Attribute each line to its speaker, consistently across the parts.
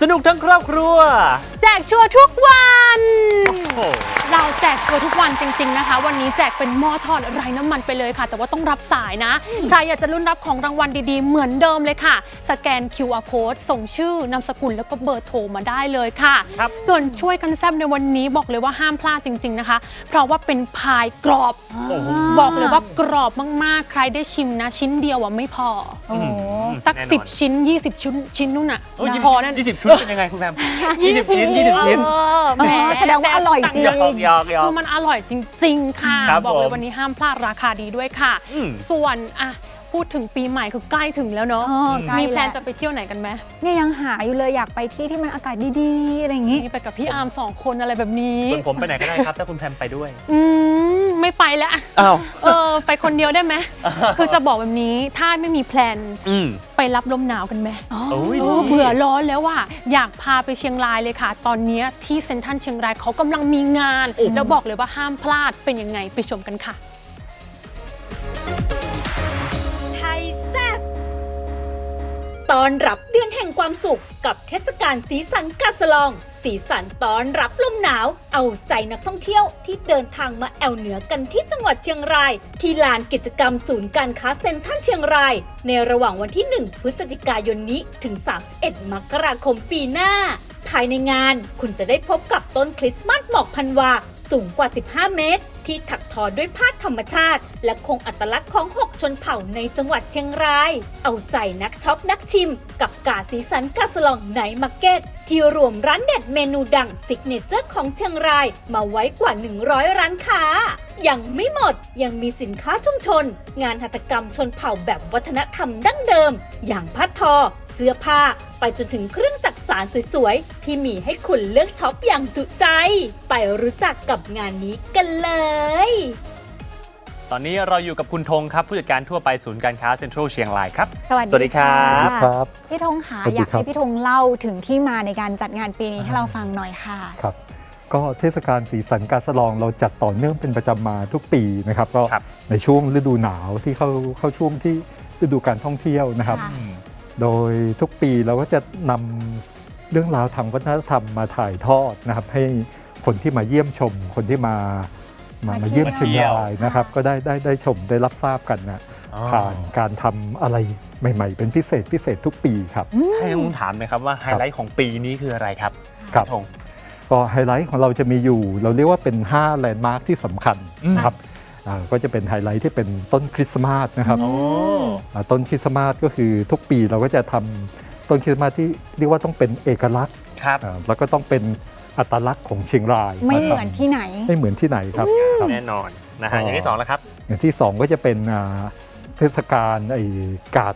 Speaker 1: ส
Speaker 2: นุกทั้งครอบครัว
Speaker 3: แจกชัวร์ทุกวัน
Speaker 2: โอ้โห
Speaker 3: เราแจกชัวร์ทุกวันจริง ๆนะคะ วันนี้แจกเป็นหม้อทอดไร้น้ำมันไปเลยค่ะ แต่ว่าต้องรับสายนะ ใครอยากจะลุ้นรับของรางวัลดีๆ เหมือนเดิมเลยค่ะ สแกน QR code ส่งชื่อนามสกุลแล้วก็เบอร์โทรมาได้เลยค่ะ
Speaker 2: ครับ
Speaker 3: ส่วนช่วยกันแซบในวันนี้บอกเลยว่าห้ามพลาดจริง ๆนะคะ เพราะว่าเป็นพายกรอบ
Speaker 2: โอ้โห
Speaker 3: บอกเลยว่ากรอบมากๆ ใครได้ชิมนะ ชิ้นเดียวอะไม่พอ
Speaker 1: โอ้โห
Speaker 3: สัก
Speaker 2: แน่นอน
Speaker 3: สิบชิ้น 20 ชิ้นชิ้นนู่นน่ะ
Speaker 2: โอ้ย
Speaker 3: พอนั่น
Speaker 2: ยี่สิบชุดเป็นยังไงคุณแพมยี่สิบชิ้นยี่สิบชิ้น
Speaker 3: เออแหม
Speaker 1: แสดงว่าอร่อยจริง
Speaker 2: หยอกหยอกหยอ
Speaker 3: คื
Speaker 2: ก
Speaker 3: อมันอร่อยจริง ๆ ค่ะ
Speaker 2: ครับ
Speaker 3: บอกเลย
Speaker 2: ผม
Speaker 3: วันนี้ห้ามพลาดราคาดีด้วยค่ะ
Speaker 2: อืม
Speaker 3: ส่วนอะพูดถึงปีใหม่คือใกล้ถึงแล้วเนาะ
Speaker 1: เออใกล้
Speaker 3: มีแพลน
Speaker 1: แล้ว
Speaker 3: จะไปเที่ยวไหนกันไหม
Speaker 1: เนี่ยยังหาอยู่เลยอยากไปที่ที่มันอากาศดีๆ อะไรอย่างงี้
Speaker 3: นี่ไปกับพี่อาร์มสองคนอะไรแบบนี้
Speaker 2: ส่วนผมไปไหนก็ได้ครับ ถ้าคุณแพมไปด้วย
Speaker 3: อืม ไม่ไปแล้ว
Speaker 2: อ้าว
Speaker 3: เออ ไปคนเดียวได้ไหมคือจะบอกแบบนี้ถ้าไม่มีแพลน
Speaker 2: อืม
Speaker 3: ไปรับลมหนาวกันไหม
Speaker 2: โอ้ย
Speaker 3: เออเบื่อร้อนแล้วว่ะอยากพาไปเชียงรายเลยค่ะ ตอนเนี้ยที่เซ็นทรัลเชียงรายเขากำลังมีงานแล้วบอกเลยว่าห้ามพลาดเป็นยังไงไปชมกันค่ะ
Speaker 4: ตอนรับเดือนแห่งความสุข กับเทศกาลสีสันกาสลอง สีสันตอนรับลมหนาว เอาใจนักท่องเที่ยวที่เดินทางมาแอวเหนือกันที่จังหวัดเชียงราย ที่ลานกิจกรรมศูนย์การค้าเซ็นทรัลเชียงราย ในระหว่างวันที่ 1 พฤศจิกายนนี้ถึง 31 มกราคมปีหน้า ภายในงานคุณจะได้พบกับต้นคริสต์มาสหมอกพันวาสูงกว่า 15 เมตร ที่ถักทอด้วยผ้าธรรมชาติ และคงอัตลักษณ์ของ 6 ชนเผ่าในจังหวัดเชียงราย เอาใจนักช็อปนักชิม กับกาสีสันกาสลองไนมาร์เก็ต ที่รวมร้านเด็ดเมนูดังซิกเนเจอร์ของเชียงราย มาไว้กว่า 100 ร้านค้า ยังไม่หมดยังมีสินค้าชุมชน งานหัตถกรรมชนเผ่าแบบวัฒนธรรมดั้งเดิม อย่างผ้าทอ เสื้อผ้าไปจนถึงเครื่องจักสานสวยๆ ที่มีให้คุณเลือกช็อปอย่างจุใจ ไปรู้จักกับงานนี้กันเลย
Speaker 2: ตอนนี้เราอยู่กับคุณธงครับ ผู้จัดการทั่วไปศูนย์การค้าเซ็นทรัลเชียงรายครับ
Speaker 1: สวัส
Speaker 2: สวัสดีครับะ
Speaker 5: ครับ
Speaker 1: พี่ธงขา
Speaker 5: สวัสดี
Speaker 1: อยาก
Speaker 5: ครับ
Speaker 1: ให้พี่ธงเล่าถึงที่มาในการจัดงานปีนี้ให้เราฟังหน่อยค่ะ
Speaker 5: ครับ ก็เทศกาลสีสันการสลองเราจัดต่อเนื่องเป็นประจำมาทุกปีนะครับก็
Speaker 2: ครับ
Speaker 5: ในช่วงฤดูหนาวที่เข้าเข้าช่วงที่ฤดูการท่องเที่ยวนะครับ
Speaker 1: ค่ะ
Speaker 2: อืม
Speaker 5: โดยทุกปีเราก็จะนำเรื่องราวทางวัฒนธรรมมาถ่ายทอดนะครับ ให้คนที่มาเยี่ยมชม คนที่มา มา
Speaker 1: มา
Speaker 5: มาเยี่ยม
Speaker 1: เที่
Speaker 5: เชีย
Speaker 1: ยว
Speaker 5: งรายนะครับ ก็ได้ได้ได้ชมได้รับทราบกันนะ
Speaker 2: อ๋อ
Speaker 5: ผ่านการทำอะไรใหม่ ๆ เป็นพิเศษพิเศษทุกปีครับ
Speaker 2: ให้ผมถามหน่อยครับว่าไฮไลท์ของปีนี้คืออะไรครับ
Speaker 5: ครับ
Speaker 2: ณธง
Speaker 5: ก็ไฮไลท์ของเราจะมีอยู่ เราเรียกว่าเป็น 5 แลนด์มาร์คที่สำคัญ
Speaker 2: อืม
Speaker 5: นะครับอ่าก็จะเป็นไฮไลท์ที่เป็นต้นคริสต์มาสนะครับ
Speaker 2: โอ้
Speaker 5: อ่าต้นคริสต์มาสก็คือทุกปีเราก็จะทำต้นคริสต์มาสที่เรียกว่าต้องเป็นเอกลักษณ์
Speaker 2: ครับ
Speaker 5: อ่าแล้วก็ต้องเป็น อัตลักษณ์ของเชียงราย
Speaker 1: ไม่เหมือนที่ไหน
Speaker 5: ไม่เหมือนที่ไหนครับครับ
Speaker 2: แน่นอนนะฮะ
Speaker 5: อ๋อ
Speaker 2: อ
Speaker 5: อ
Speaker 2: ย่างที่สองแล้วครับ
Speaker 5: อย่างที่2ก็จะเป็นอ่าเทศกาลไอ้กาด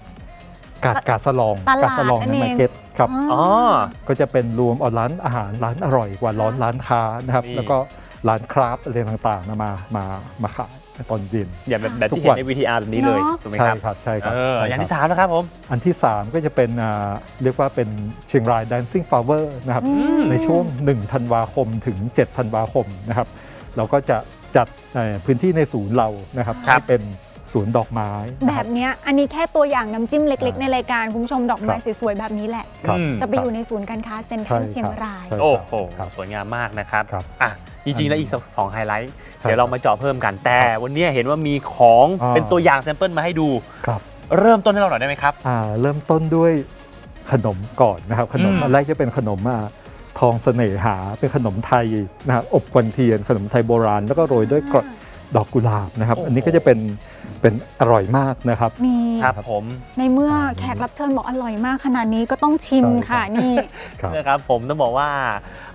Speaker 5: กาดกาดสลอง
Speaker 1: ตลาด
Speaker 5: กาดสลอง
Speaker 1: นั่
Speaker 5: ใน
Speaker 1: นเอง
Speaker 5: มาร์เก็ตครับ
Speaker 2: อ๋อ
Speaker 5: ก็จะเป็นรวมเอาร้านอาหารร้านอร่อยกว่าร้อนร้านค้านะครับ
Speaker 2: นี่
Speaker 5: แล้วก็ร้านคราฟต์อะไรต่างๆนะมามามาขายใน ตอนเย็น
Speaker 2: อย่างแบบแบบ
Speaker 5: ทุ
Speaker 2: ที่
Speaker 5: ก
Speaker 2: เห็
Speaker 5: วัน
Speaker 2: น ใน VTR แบบนี้เลย
Speaker 1: เนอะ
Speaker 2: ถูกไหม
Speaker 5: ใช่
Speaker 2: ครับ
Speaker 5: ครับใช่ครับ
Speaker 2: เออ
Speaker 5: ใช่
Speaker 2: อย่างที่
Speaker 5: ครับ
Speaker 2: สามแล้วครับผม
Speaker 5: อันที่ 3 ก็จะเป็นอ่าเรียกว่าเป็นเชียงราย Dancing Flower นะครับในช่วง 1 ธันวาคมถึง 7 ธันวาคมนะครับ เราก็จะจัดเอ่อพื้นที่ในศูนย์เรานะครับ
Speaker 2: ครับ
Speaker 5: ให้เป็น ศูนย์ดอกไม้นะ
Speaker 1: แบ
Speaker 5: ครับ
Speaker 1: เนี้ยอันนี้แค่ตัวอย่างน้ำจิ้มเล็กๆ
Speaker 5: อ่า
Speaker 1: ในรายการคุณผู้ชมดอกไม้
Speaker 5: ครับ
Speaker 1: สวยๆแบบนี้แหละ
Speaker 5: ครับ
Speaker 2: อืม
Speaker 1: จะไปอยู่ในศูนย์การค้าเซ็นทรั
Speaker 5: ใช่
Speaker 1: ลเชียง
Speaker 5: ครับ
Speaker 1: ราย
Speaker 5: ใช่
Speaker 2: โอ้โห
Speaker 5: ครับ
Speaker 2: สวยงามมากนะครับ
Speaker 5: ครับ
Speaker 2: อะจริงๆ แล้วอีกสองสองไฮไลท์
Speaker 5: ใช่
Speaker 2: เดี๋ยวเรามาเจาะเพิ่มกัน แต่วันนี้เห็นว่ามีของ
Speaker 5: อ่า
Speaker 2: เป็นตัวอย่างแซมเปิลมาให้ดู
Speaker 5: ครับ
Speaker 2: เริ่มต้นให้เราหน่อยได้ไหมครับ
Speaker 5: อ่าเริ่มต้นด้วยขนมก่อนนะครับ ขนม
Speaker 2: อืม
Speaker 5: อันแรกจะเป็นขนมอ่าทองเสน่หาเป็นขนมไทยนะครับอบควันเทียนขนมไทยโบราณ แล้วก็โรยด้วยกรด ดอกกุหลาบนะครับอันนี้ก็จะเป็นเป็นอร่อยมากนะครับ
Speaker 1: นี่
Speaker 2: ครับผม
Speaker 1: ในเมื่อแขกรับเชิญบอกอร่อยมากขนาดนี้ก็ต้องชิม
Speaker 5: ใช่
Speaker 1: ค่ะนี่
Speaker 5: ครับ
Speaker 2: นะครับผมต้องบอกว่า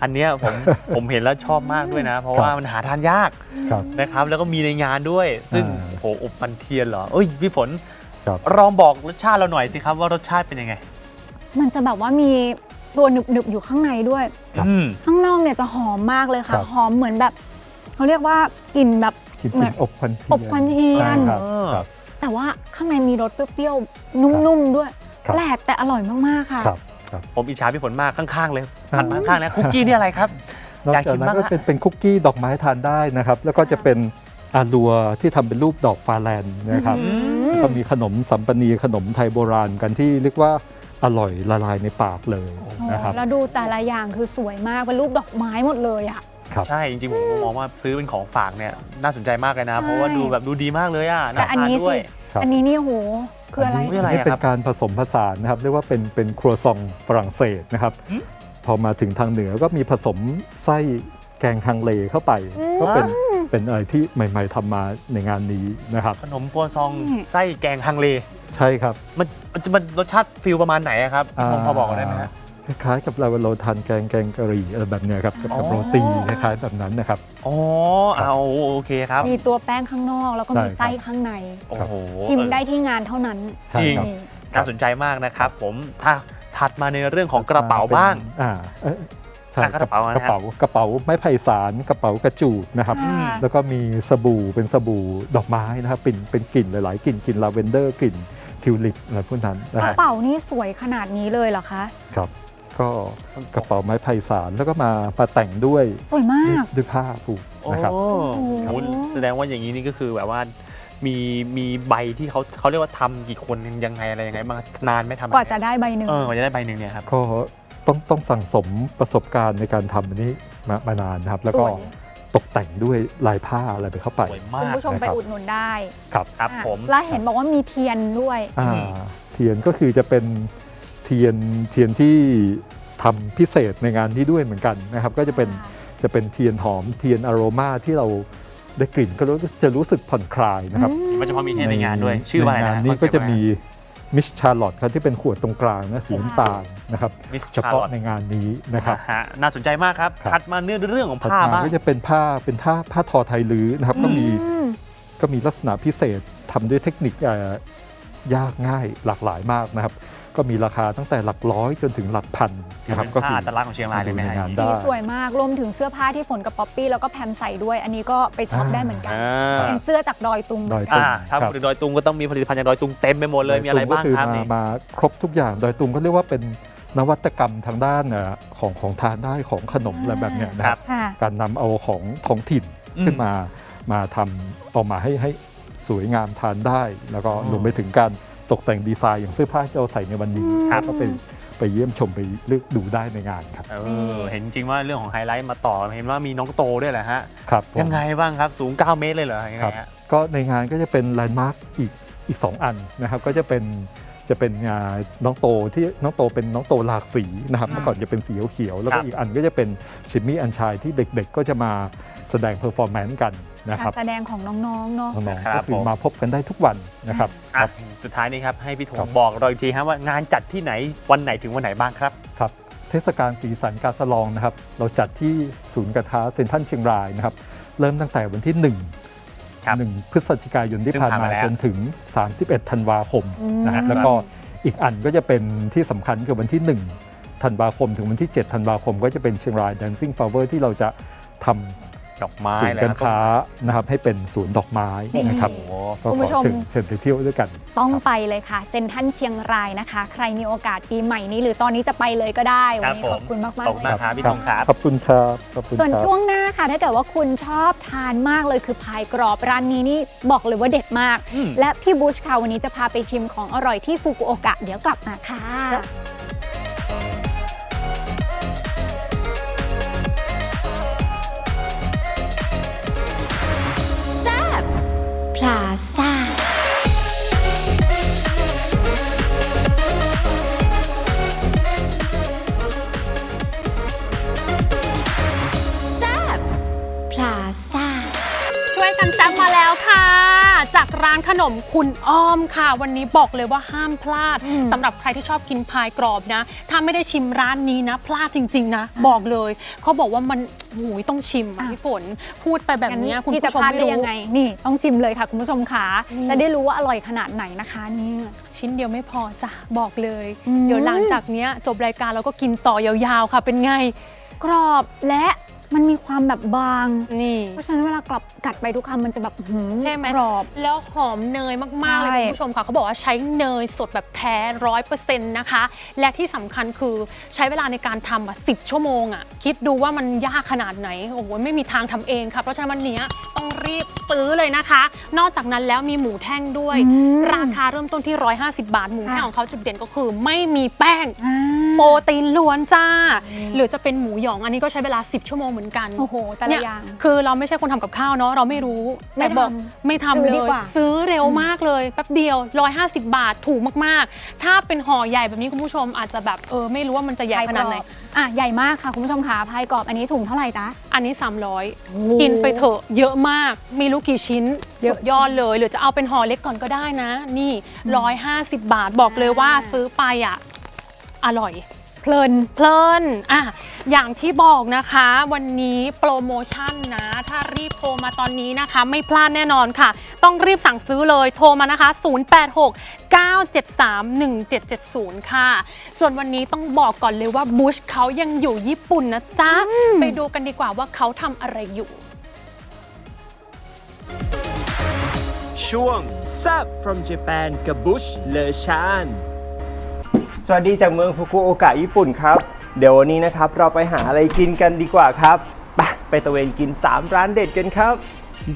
Speaker 2: อันเนี้ยผม ผมเห็นแล้วชอบมากด้วยนะ เพราะ
Speaker 5: ครับ
Speaker 2: ว่ามันหาทานยาก
Speaker 5: ครับ
Speaker 2: นะครับ แล้วก็มีในงานด้วย ซึ่ง
Speaker 5: อ่า
Speaker 2: โหอบปันเทียนเหรอเอ้ยพี่ฝน
Speaker 5: ครับ
Speaker 2: ลองบอกรสชาติเราหน่อยสิครับว่ารสชาติเป็นยังไง
Speaker 1: มันจะแบบว่ามีตัวหนึบๆอยู่ข้างในด้วย
Speaker 5: ครับ
Speaker 2: อืม
Speaker 1: ข้างนอกเนี่ยจะหอมมากเลยค่ะ
Speaker 5: ครับ
Speaker 1: หอมเหมือนแบบเขาเรียกว่ากลิ่นแบบ
Speaker 5: กิน
Speaker 1: เหมือน
Speaker 5: อบควันเทียน
Speaker 1: อบควันเทียน
Speaker 5: ใช่ครับครับ
Speaker 1: แต่ว่าข้างในมีรสเปรี้ยวๆ นุ่มๆ ด้วย
Speaker 5: ครับ
Speaker 1: แปลกแต่อร่อยมากๆ ค่ะ
Speaker 5: ครับครับ
Speaker 2: ผมอิจฉาพี่ฝนมากข้างๆเลยหันมาข้างๆนะคุกกี้นี่อะไรครับ
Speaker 5: นอก
Speaker 2: อยาก
Speaker 5: จาก
Speaker 2: ชิม
Speaker 5: นั้น
Speaker 2: บ้าง
Speaker 5: ก็
Speaker 2: ฮะ
Speaker 5: เป็นเป็นคุกกี้ดอกไม้ทานได้นะครับ แล้วก็จะเป็นอาลัวที่ทำเป็นรูปดอกฟาแลนนะครับ
Speaker 2: อืม
Speaker 5: ก็มีขนมสัมปนีขนมไทยโบราณกันที่เรียกว่าอร่อยละลายในปากเลยนะครับ
Speaker 1: แล้วดูแต่ละอย่างคือสวยมากเป็นรูปดอกไม้หมดเลยอะ
Speaker 5: ครับ
Speaker 2: ใช่ จริงๆ ผมมองว่าซื้อเป็นของฝากเนี่ยน่าสนใจมากเลยนะ
Speaker 1: ใช่
Speaker 2: เพราะว่าดูแบบดูดีมากเลยอะ
Speaker 1: แต่
Speaker 2: น่า
Speaker 1: อัน
Speaker 2: ทาน
Speaker 1: นี้
Speaker 2: ด้
Speaker 1: สิ
Speaker 2: วย
Speaker 5: ครับ
Speaker 1: อันนี้นี่โหคืออะไร
Speaker 2: อันนี้อะไร
Speaker 5: นี่เป็
Speaker 2: ครั
Speaker 5: น
Speaker 2: บ
Speaker 5: การผสมผสานนะครับ เรียกว่าเป็นเป็นครัวซองฝรั่งเศสนะครับ
Speaker 2: อืม
Speaker 5: พอมาถึงทางเหนือก็มีผสมไส้แกงฮังเลเข้าไปก็เป็นเป็นอะไรที่ใหม่ ๆทำมาในงานนี้นะครับ
Speaker 2: ขนมปัวซอง
Speaker 1: อืม
Speaker 2: ไส้แกงฮังเล
Speaker 5: ใช่ครับ
Speaker 2: มันมันจะมันรสชาติฟิลประมาณไหนอะครับผมพอบอกได้ไหมฮะ
Speaker 5: คล้ายๆกับเราเราทานแกงแกงกะหรี่อะไรแบบเนี้ยครับกับ
Speaker 2: อ๋อ
Speaker 5: กับโรตีคล้ายๆแบบนั้นนะครับ
Speaker 2: อ๋อเอาโอเคครับ
Speaker 1: มีตัวแป้งข้างนอกแล้วก็มี
Speaker 5: ใช่ครับ
Speaker 1: ไส้ข้างใน
Speaker 2: โอ้โห
Speaker 1: ชิมได้ที่งานเท่านั้น
Speaker 5: ใช่ครับ
Speaker 1: นี่
Speaker 2: น่าสนใจมากนะครับผมถ้าถัดมาในเรื่องของกระเป๋าบ้าง
Speaker 5: อ่าเอ้ยใช่
Speaker 2: อะกระเป๋านะฮะ
Speaker 5: กระเป๋ากระเป๋าไม้ไผ่สารกระเป๋ากระจูดนะครับ
Speaker 1: ค่ะ
Speaker 5: แล้วก็มีสบู่เป็นสบู่ดอกไม้นะครับเป็นเป็นกลิ่นหลาย ๆ กลิ่นกลิ่นลาเวนเดอร์กลิ่นทิวลิปอะไรพวกนั้นนะ
Speaker 1: ก
Speaker 5: ค
Speaker 1: ระ
Speaker 5: รับ
Speaker 1: เป๋านี่สวยขนาดนี้เลยเหรอคะ
Speaker 5: ครับ ก็กระเป๋าไม้ไผ่สารแล้วก็มามาแต่งด้วย
Speaker 1: สวยมาก
Speaker 5: ด้วยผ้าผูก
Speaker 2: โอ้
Speaker 5: นะครับ
Speaker 2: โหแสดงว่าอย่างนี้นี่ก็คือแบบว่ามีมีใบที่เขาเขาเรียกว่าทำกี่คนยังไงอะไรยังไงมางนานไหม่ทำ
Speaker 1: กว่าจะได้ใบหนึ่ง
Speaker 2: เออกว่าจะได้ใบหนึ่งเนี่ยครับ
Speaker 5: ก็ต้องต้องสั่งสมประสบการณ์ในการทำอันนี้มามานานนะครับ แล้วก็
Speaker 1: สวย
Speaker 5: ตกแต่งด้วยลายผ้าอะไรไปเข้าไป
Speaker 2: สวย
Speaker 1: คุ
Speaker 2: มา
Speaker 1: ณ
Speaker 2: ก
Speaker 1: ผู้ชมไป
Speaker 5: นะครับ
Speaker 1: อุดหนุนได้
Speaker 5: ครับ
Speaker 2: ครับ
Speaker 1: อะ
Speaker 2: ผม
Speaker 1: แล้วเห็นบอกว่ามีเทียนด้วย
Speaker 5: อ่า
Speaker 2: อืม
Speaker 5: เทียนก็คือจะเป็นเทียนเทียนที่ทำพิเศษในงานนี้ด้วยเหมือนกันนะครับ ก็จะเป็นจะเป็นเทียนหอมเทียนอโรมาที่เราได้กลิ่นก็รู้จะรู้สึกผ่อนคลายนะครับ
Speaker 2: มันจะพอมีเทศในงานด้วย ชื่อว่าอะไร
Speaker 5: ใน
Speaker 2: นะ
Speaker 5: งานนี้ก็จะมีมิชชาร์ลอตครับที่เป็นขวดตรงกลางนะสีน้ำตาลนะครับ
Speaker 2: มิส
Speaker 5: เฉพาะในงานนี้นะครับ
Speaker 2: ฮะน่าสนใจมากครับ
Speaker 5: ครับ
Speaker 2: ถัดมาเนื้อเรื่องของ
Speaker 5: ถัด
Speaker 2: ผ้า
Speaker 5: มา
Speaker 2: บ้าง
Speaker 5: ก็จะเป็นผ้าเป็นผ้าผ้าทอไทยลื้อนะครับก็มี
Speaker 1: อืม
Speaker 5: ก็มีลักษณะพิเศษทำด้วยเทคนิคเอ่อยากง่ายหลากหลายมากนะครับ ก็มีราคาตั้งแต่หลักร้อยจนถึงหลักพัน
Speaker 2: ถือ
Speaker 5: นะครับ
Speaker 2: เป็น
Speaker 5: ก็
Speaker 2: ผ้าอัตลักษณ์ของเชียงรายเลยไหม
Speaker 5: ดูใน
Speaker 2: ฮะ
Speaker 5: งาน
Speaker 1: สี
Speaker 5: ได้
Speaker 1: สวยมากรวมถึงเสื้อผ้าที่ฝนกับป๊อปปี้แล้วก็แพมใส่ด้วย อันนี้ก็ไปช็อป
Speaker 5: อ่า
Speaker 1: ได้เหมือนกัน
Speaker 2: อ่า
Speaker 1: เป็นเสื้อจากดอยตุง
Speaker 5: ดอยตุง
Speaker 2: อ่าถ้า
Speaker 5: ครับ
Speaker 2: พูดถึงดอยตุงก็ต้องมีผลิตภัณฑ์จากดอยตุงเต็มไปหมดเลยมีอะไรบ้าง
Speaker 5: ก็คือ
Speaker 2: ครับ
Speaker 5: มา
Speaker 2: นี่
Speaker 5: มาครบทุกอย่างดอยตุงก็เรียกว่าเป็นนวัตกรรมทางด้านเอ่อของของทานได้ของขนมอะไรแบบเนี้ยนะครับ
Speaker 1: ค่ะ
Speaker 5: การนำเอาของท้องถิ่น
Speaker 2: อืม
Speaker 5: ขึ้นมามาทำออกมาให้ให้สวยงามทานได้ แล้วก็
Speaker 2: อ๋อ
Speaker 5: รวมไปถึงการ ตกแต่งดีไซน์อย่างเสื้อผ้าที่เราใส่ในวันนี้
Speaker 2: ครับ
Speaker 5: ก็ไปไปเยี่ยมชมไปเลือกดูได้ในงานครับ
Speaker 2: เออเห็นจริงว่าเรื่องของไฮไลท์มาต่อเห็นว่ามีน้องโตด้วยแหละฮะ
Speaker 5: ครับผม
Speaker 2: ยังไงบ้างครับสูง 9 เมตรเลยเหรอยังไง
Speaker 5: ครับ
Speaker 2: ฮะ
Speaker 5: ก็ในงานก็จะเป็นแลนด์มาร์กอีกอีก 2 อันนะครับ ก็จะเป็น จะเป็นงานน้องโตที่น้องโตเป็นน้องโตหลากสีนะครับเมื่อก่อนจะเป็นสีเขียวๆแล้ว
Speaker 2: ครั
Speaker 5: ก็
Speaker 2: บ
Speaker 5: อีกอันก็จะเป็นชิมมี่อันชายที่เด็กๆ ก็จะมาแสดงเพอร์ฟอร์แมนซ์กันนะคั
Speaker 1: การร
Speaker 5: บ
Speaker 1: แสดงของน้องๆเนาะ
Speaker 5: น้อง
Speaker 2: ค
Speaker 5: ๆ
Speaker 2: รั
Speaker 5: ก็
Speaker 2: บ
Speaker 5: คือ
Speaker 2: ผม
Speaker 5: มาพบกันได้ทุกวันนะครับ
Speaker 2: อะสุดท้ายนี้ครับให้พี่ธ
Speaker 5: ครั
Speaker 2: ง
Speaker 5: บ
Speaker 2: บอกเราอีกทีครับว่างานจัดที่ไหนวันไหนถึงวันไหนบ้างครับ
Speaker 5: ครับเทศกาลสีสันกาสะลองนะครับ เราจัดที่ศูนย์การค้าเซ็นทรัลเชียงรายนะครับ เริ่มตั้งแต่วันที่ 1
Speaker 2: ครับ
Speaker 5: 1พฤศจิกายนที่
Speaker 2: ซึ่ง
Speaker 5: ผ่าน
Speaker 2: ผ่าน
Speaker 5: มา
Speaker 2: มาแล้ว
Speaker 5: จนถึง 31 ธันวาคม
Speaker 1: อืม
Speaker 5: นะฮะแล้วก็อีกอันก็จะเป็นที่สำคัญคือวันที่ 1 ธันวาคม ถึงวันที่ 7 ธันวาคม ก็จะเป็นเชียงราย Dancing Flower ที่เราจะทำ
Speaker 2: ดอกไม้
Speaker 5: ศูนย์
Speaker 2: เลย
Speaker 5: การค้านะครับให้เป็นศูนย์ดอกไม้นะครับ
Speaker 2: โอ้โห
Speaker 5: ก็
Speaker 1: คุณ
Speaker 5: ข
Speaker 1: ผู้
Speaker 5: อ
Speaker 1: ชม
Speaker 5: เชิญเชิญไปเที่ยวด้วยกัน
Speaker 1: ต้อง
Speaker 5: ครับ
Speaker 1: ไปเลยค่ะ เซ็นทรัลเชียงรายนะคะ ใครมีโอกาสปีใหม่นี้ หรือตอนนี้จะไปเลยก็ได้วันนี้
Speaker 2: ครับผม
Speaker 1: ขอบคุณมาก
Speaker 2: ขอบคุณ
Speaker 1: ๆเล
Speaker 2: มายกครับพี่ธงครับ
Speaker 5: ขอบคุณครับขอบคุณ
Speaker 1: ส่วน
Speaker 5: ครับ
Speaker 1: ช่วงหน้าค่ะถ้าเกิดว่าคุณชอบทานมากเลยคือพายกรอบร้านนี้นี่บอกเลยว่าเด็ดมาก
Speaker 2: อืม
Speaker 1: และพี่บูชค่ะวันนี้จะพาไปชิมของอร่อยที่ฟุกุโอกะเดี๋ยวกลับมาค่ะ
Speaker 6: ซ่าแซบพลาซ่า
Speaker 3: ช่วยกันแซ่บมาแล้วค่ะ จากร้านขนมคุณอ้อมค่ะ วันนี้บอกเลยว่าห้ามพลาด
Speaker 1: อืม
Speaker 3: สำหรับใครที่ชอบกินพายกรอบนะ ถ้าไม่ได้ชิมร้านนี้นะ พลาดจริง ๆ นะ บอกเลยเขาบอกว่ามันหูยต้องชิมอะพี่ฝนพูดไปแบบเนี้ยคุณ
Speaker 1: ที่จะ
Speaker 3: ผู้ช
Speaker 1: พ
Speaker 3: ม
Speaker 1: ลาด
Speaker 3: ไม่
Speaker 1: ได้
Speaker 3: รู้
Speaker 1: ยังไงนี่ต้องชิมเลยค่ะ คุณผู้ชมขา
Speaker 3: นี่
Speaker 1: จะได้รู้ว่าอร่อยขนาดไหนนะคะนี่
Speaker 3: ชิ้นเดียวไม่พอจ้ะบอกเลย
Speaker 1: อืม
Speaker 3: เดี๋ยวหลังจากเนี้ยจบรายการเราก็กินต่อยาวๆค่ะเป็นไง
Speaker 1: กรอบและ มันมีความแบบบาง
Speaker 3: นี่
Speaker 1: เพราะฉะนั้นเวลากลับกัดไปทุกคำมันจะแบบหืม
Speaker 3: ใช่ไหม
Speaker 1: กรอบ
Speaker 3: แล้วหอมเนยมาก ๆ เลย
Speaker 1: ใช่
Speaker 3: คุณผู้ชมค่ะ เขาบอกว่าใช้เนยสดแบบแท้ร้อยเปอร์เซ็นต์นะคะ และที่สำคัญคือใช้เวลาในการทำอะสิชั่วโมงอะ คิดดูว่ามันยากขนาดไหน โอ้โห ไม่มีทางทำเองค่ะ เพราะฉะนั้นวันนี้ต้องรีบซื้อเลยนะคะ นอกจากนั้นแล้วมีหมูแท่งด้วย
Speaker 1: อืม
Speaker 3: ราคาเริ่มต้นที่ 150 บาท หมูแท่ง
Speaker 1: ค่ะ
Speaker 3: ของเขาจุดเด่นก็คือไม่มีแป้ง
Speaker 1: อ่า
Speaker 3: โปรตีนล้วนจ้า หรือจะเป็นหมูหยองอันนี้ก็ใช้เวลา 10 ชั่วโมงเหมือนกัน
Speaker 1: โอ้โหแต่ละ
Speaker 3: เนี่
Speaker 1: อย่าง
Speaker 3: คือเราไม่ใช่คนทำกับข้าวเนาะเราไม่รู้
Speaker 1: ไม่
Speaker 3: แต่บอก
Speaker 1: ทำ
Speaker 3: ไม่ทำ
Speaker 1: ซื้อ
Speaker 3: เล
Speaker 1: ดี
Speaker 3: ย
Speaker 1: กว่า
Speaker 3: ซื้อเร็วมากเลยแป๊บเดียว 150 บาทถูกมากๆ ถ้าเป็นห่อใหญ่แบบนี้คุณผู้ชมอาจจะแบบเออไม่รู้ว่ามันจะใหญ่ขนาดไหน
Speaker 1: พยกรอบอะใหญ่มากค่ะคุณผู้ชมค่ะพายกรอบอันนี้ถุงเท่าไหร่จ๊ะ
Speaker 3: อันนี้ 300 กินไปเถอะเยอะมากไม่รู้กี่ชิ้น
Speaker 1: เยอะ
Speaker 3: สุดยอดเลยหรือจะเอาเป็นห่อเล็กก่อนก็ได้นะ นี่ 150 บาทบอกเลยว่าซื้อไปอะอร่อย
Speaker 1: เพลิน
Speaker 3: เพลินอะอย่างที่บอกนะคะ วันนี้โปรโมชั่นนะ ถ้ารีบโทรมาตอนนี้นะคะ ไม่พลาดแน่นอนค่ะ ต้องรีบสั่งซื้อเลยโทรมานะคะ 086 973 1770 ค่ะ ส่วนวันนี้ต้องบอกก่อนเลยว่าบุชเขายังอยู่ญี่ปุ่นนะจ๊ะ ไปดูกันดีกว่าว่าเขาทำอะไรอยู่
Speaker 7: ช่วง s u p from Japan กับบุชเลชาน สวัสดีจากเมืองฟุกุโอกะญี่ปุ่นครับ เดี๋ยววันนี้นะครับเราไปหาอะไรกินกันดีกว่าครับ ไปไปตะเวนกิน 3 ร้านเด็ดกันครับ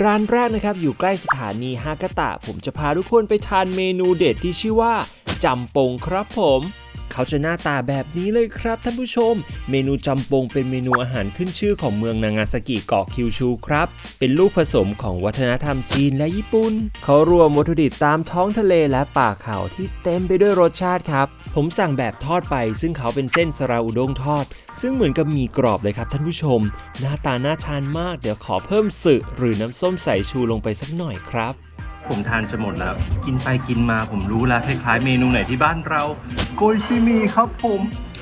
Speaker 7: ร้านแรกนะครับอยู่ใกล้สถานีฮากาตะ ผมจะพาทุกคนไปทานเมนูเด็ดที่ชื่อว่าจำปงครับผม เขาจะหน้าตาแบบนี้เลยครับท่านผู้ชม เมนูจำปงเป็นเมนูอาหารขึ้นชื่อของเมืองนางาซากิเกาะคิวชูครับ เป็นลูกผสมของวัฒนธรรมจีนและญี่ปุ่น เขารวมวัตถุดิบตามท้องทะเลและป่าเขาที่เต็มไปด้วยรสชาติครับ ผมสั่งแบบทอดไป ซึ่งเขาเป็นเส้นสราอุด้งทอด ซึ่งเหมือนกับมีกรอบเลยครับท่านผู้ชม หน้าตาน่าทานมาก เดี๋ยวขอเพิ่มสึหรือน้ำส้มสายชูลงไปสักหน่อยครับ
Speaker 8: ผมทานจะหมดแล้ว กินไปกินมาผมรู้แล้วคล้ายๆเมนูไหนที่บ้านเราโกยซีหมีครับผม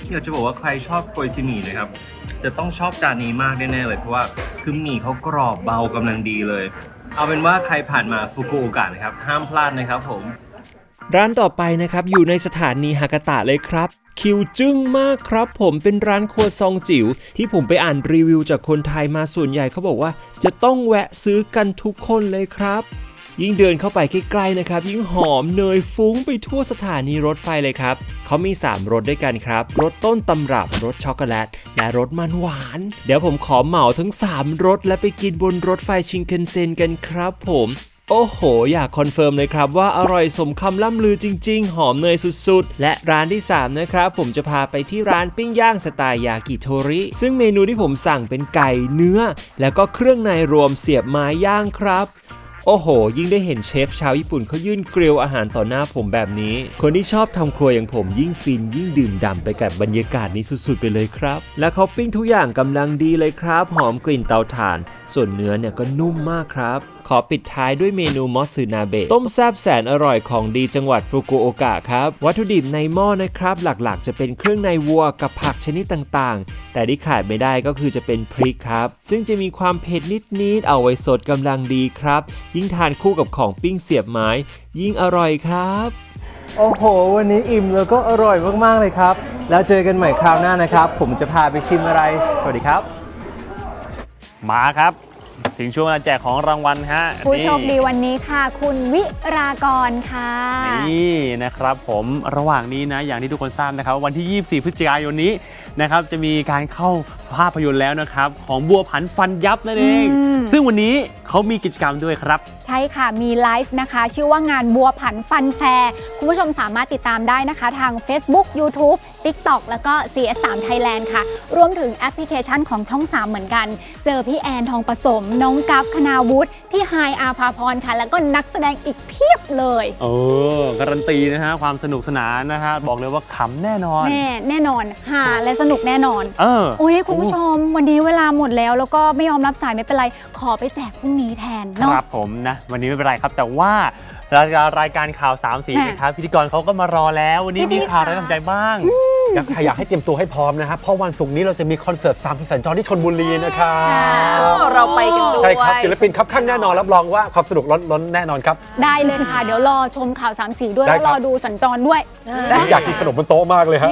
Speaker 8: อยากจะบอกว่าใครชอบโกยซีหมีนะครับ จะต้องชอบจานนี้มากแน่ๆเลยเพราะว่าคือหมี่เขากรอบเบากำลังดีเลย เอาเป็นว่าใครผ่านมาฟุกุโอกะนะครับ ห้ามพลาดนะครับผม
Speaker 7: ร้านต่อไปนะครับอยู่ในสถานีฮากาตะเลยครับคิวจึ้งมากครับผมเป็นร้านครัวซองจิ๋วที่ผมไปอ่านรีวิวจากคนไทยมาส่วนใหญ่เขาบอกว่า จะต้องแวะซื้อกันทุกคนเลยครับ ยิ่งเดินเข้าไปใกล้ๆนะครับ ยิ่งหอมเนยฟุ้งไปทั่วสถานีรถไฟเลยครับเขามี 3รสด้วยกันครับรสต้นตำรับรสช็อกโกแลตและรสมันหวาน เดี๋ยวผมขอเหมาทั้ง 3รสและไปกินบนรถไฟชิงเคนเซ็นกันครับผมโอ้โห อยากคอนเฟิร์มเลยครับว่าอร่อยสมคำล่ำลือจริง ๆ หอมเนยสุดๆ และร้านที่ 3 นะครับ ผมจะพาไปที่ร้านปิ้งย่างสไตล์ยากิโทริ ซึ่งเมนูที่ผมสั่งเป็นไก่เนื้อ แล้วก็เครื่องในรวมเสียบไม้ย่างครับ โอ้โห ยิ่งได้เห็นเชฟชาวญี่ปุ่นเขายื่นเกลียวอาหารต่อหน้าผมแบบนี้ คนที่ชอบทำครัวอย่างผมยิ่งฟินยิ่งดื่มด่ำไปกับบรรยากาศนี้สุดๆไปเลยครับ และเขาปิ้งทุกอย่างกำลังดีเลยครับ หอมกลิ่นเตาถ่าน ส่วนเนื้อเนี่ยก็นุ่มมากครับ อปิดท้ายด้วยเมนูมอสซึนาเบะต้มแซ่บแสนอร่อยของดีจังหวัดฟุกุโอกะครับ วัตถุดิบในหม้อนะครับ หลักๆ จะเป็นเครื่องในวัวกับผักชนิดต่างๆ แต่ที่ขาดไม่ได้ก็คือจะเป็นพริกครับ ซึ่งจะมีความเผ็ดนิดๆเอาไว้สดกำลังดีครับ ยิ่งทานคู่กับของปิ้งเสียบไม้ ยิ่งอร่อยครับ โอ้โห วันนี้อิ่มแล้วก็อร่อยมากๆเลยครับ แล้วเจอกันใหม่คราวหน้านะครับ ผมจะพาไปชิมอะไร สวัสดีครับ
Speaker 2: มาครับ ถึงช่วงเวลาแจกของรางวัลฮะ
Speaker 1: ผู้โชคดี
Speaker 2: นี่
Speaker 1: วันนี้ค่ะ คุณวิรากรค่ะ
Speaker 2: นี่นะครับผมระหว่างนี้นะอย่างที่ทุกคนทราบนะครับ วันที่ 24 พฤศจิกายนนี้นะครับจะมีการเข้า ภาพยนตร์แล้วนะครับ ของบัวผันฟันยับนั่นเอง
Speaker 1: อืม
Speaker 2: ซึ่งวันนี้เขามีกิจกรรมด้วยครับ
Speaker 1: ใช่ค่ะมีไลฟ์นะคะ ชื่อว่างานบัวผันฟันแฟร์คุณผู้ชมสามารถติดตามได้นะคะ ทาง Facebook YouTube TikTok แล้วก็ CS3 Thailand ค่ะ รวมถึงแอปพลิเคชันของช่อง 3 เหมือนกัน เจอพี่แอนทองผสม น้องกัฟคณาวุฒิพี่ไฮายอาภาพรค่ะ แล้วก็นักแสดงอีกเพียบเลย
Speaker 2: เออการันตีนะฮะความสนุกสนานนะฮะบอกเลยว่าขำแน่นอน
Speaker 1: แน่แน่นอนหาและสนุกแน่นอน
Speaker 2: เออ
Speaker 1: โอ้ยคุณผู้ชม วันนี้เวลาหมดแล้ว แล้วก็ไม่ยอมรับสายไม่เป็นไร ขอไปแจกพรุ่งนี้แทน
Speaker 2: ค
Speaker 1: เนาะ
Speaker 2: รับผมนะวันนี้ไม่เป็นไรครับ แต่ว่ารายการรายการข่าวสามสี
Speaker 1: อะ
Speaker 2: นะครับพิธีกรเขาก็มารอแล้ว วันนี้
Speaker 1: พี่
Speaker 2: มี
Speaker 1: ๆ
Speaker 2: ข่าว
Speaker 1: ค่ะ
Speaker 2: อะไรสนใจบ้าง
Speaker 1: อืม
Speaker 9: อยากอยากให้เตรียมตัวให้พร้อมนะครับเพราะวันศุกร์นี้เราจะมีคอนเสิร์ตสามสิบสัญจรที่ชนบุรีนะครับ
Speaker 10: เราไปกันด้วย
Speaker 9: ใช่ครับศิลปินครับข้างแน่นอนรับรองว่าความสนุกล้นล้นแน่นอนครับ
Speaker 1: ได้เลยค่ะ เดี๋ยวรอชมข่าวสามสีด้วย
Speaker 9: ได้
Speaker 1: แล้ว
Speaker 9: ค
Speaker 1: ร
Speaker 9: รับ
Speaker 1: อดูสัญจรด้วย
Speaker 9: อยากกินขนมบนโต๊ะมากเลยฮะ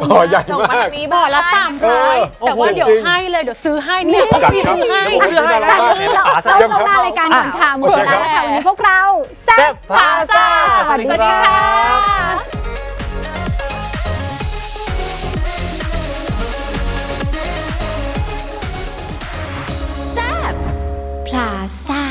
Speaker 9: โอ้ใหญ่
Speaker 10: ส่งมามา
Speaker 9: ก
Speaker 10: ทางนี้
Speaker 3: บ่
Speaker 10: บ้า
Speaker 3: องละสามร้อย
Speaker 9: เออ
Speaker 3: แต่ว่าเดี๋ยว
Speaker 9: โอ้โหจริง
Speaker 3: ให้เลยเดี๋ยวซื้อให้เนี่ย
Speaker 9: จัดครับ
Speaker 3: ให้
Speaker 9: โอ้โหน่ารักมาก
Speaker 1: เรา
Speaker 9: ขา
Speaker 1: เรา
Speaker 9: สั่น
Speaker 1: เข้ารายการก่อนค่ะหมด
Speaker 9: โอ
Speaker 1: เว
Speaker 9: เค
Speaker 1: ลา
Speaker 9: ครับ
Speaker 1: แล้วค่ะวันนี้พวกเราแซ่บพาซ่าสวัสดีค่ะ
Speaker 6: 拉萨。